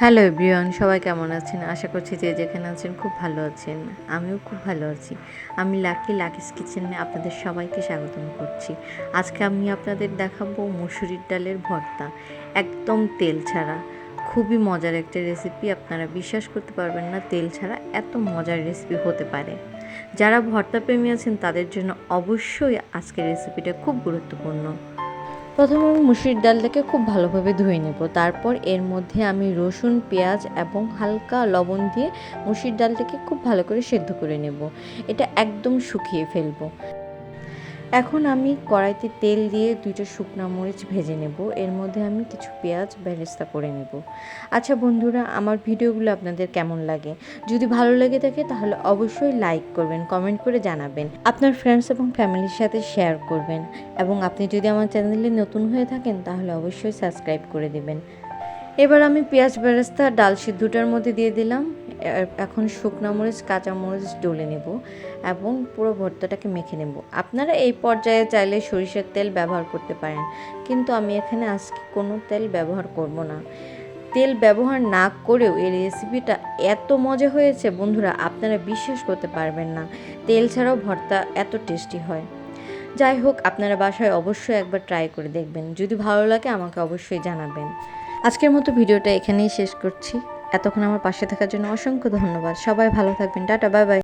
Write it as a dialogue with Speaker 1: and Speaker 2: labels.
Speaker 1: Hello everyone, সবাই কেমন আছেন? আশা করছি যে যেখানে আছেন খুব ভালো আছেন। আমিও খুব ভালো আছি। আমি লাকি লাকিস কিচেনে আপনাদের সবাইকে স্বাগতম করছি। আজকে আমি আপনাদের দেখাবো মুসুরির ডালের ভর্তা। একদম তেল ছাড়া। খুবই মজার একটা রেসিপি আপনারা বিশ্বাস করতে পারবেন না, তেল ছাড়া এত মজার রেসিপি হতে পারে। যারা ভর্তা প্রেমী আছেন, তাদের জন্য অবশ্যই আজকের রেসিপিটা খুব গুরুত্বপূর্ণ। প্রথমে আমি মুসুরির ডালটাকে খুব ভালোভাবে ধুয়ে নেব। তারপর এর মধ্যে আমি রসুন, পেঁয়াজ এবং হালকা লবণ দিয়ে মুসুরির ডালটাকে খুব ভালো করে সেদ্ধ করে নেব। এটা একদম শুকিয়ে ফেলব। এখন আমি কড়াইতে তেল দিয়ে দুইটা শুকনো মরিচ ভেজে নেব। এর মধ্যে আমি কিছু পেঁয়াজ বেরেস্তা করে নেব। আচ্ছা বন্ধুরা, আমার ভিডিওগুলো আপনাদের কেমন লাগে? যদি ভালো লেগে থাকে, তাহলে অবশ্যই লাইক করবেন কমেন্ট করে জানাবেন। আপনার ফ্রেন্ডস এবং ফ্যামিলির সাথে শেয়ার করবেন। এবং আপনি যদি আমার চ্যানেলে নতুন হয়ে থাকেন, তাহলে অবশ্যই সাবস্ক্রাইব করে দেবেন। এবার আমি পেঁয়াজ বেরেস্তা, ডাল সিদ্ধটার মধ্যে দিয়ে দিলাম। এখন শুকনো মরিচ, কাঁচা মরিচ ডলে নেব এবং পুরো ভর্তাটাকে মেখে নেব। আপনারা এই পর্যায়ে চাইলে সরিষার তেল ব্যবহার করতে পারেন, কিন্তু আমি এখানে আজকে কোনো তেল ব্যবহার করব না। তেল ব্যবহার না করেও এই রেসিপিটা এত মজা হয়েছে, বন্ধুরা, আপনারা বিশ্বাস করতে পারবেন না, তেল ছাড়াও ভর্তা এত টেস্টি হয়। যাই হোক, আপনারা বাসায় অবশ্যই একবার ট্রাই করে দেখবেন, যদি ভালো লাগে আমাকে অবশ্যই জানাবেন। আজকের মতো ভিডিওটা এখানেই শেষ করছি। এতক্ষণ আমার পাশে থাকার জন্য অসংখ্য ধন্যবাদ। সবাই ভালো থাকবেন। Tata bye bye.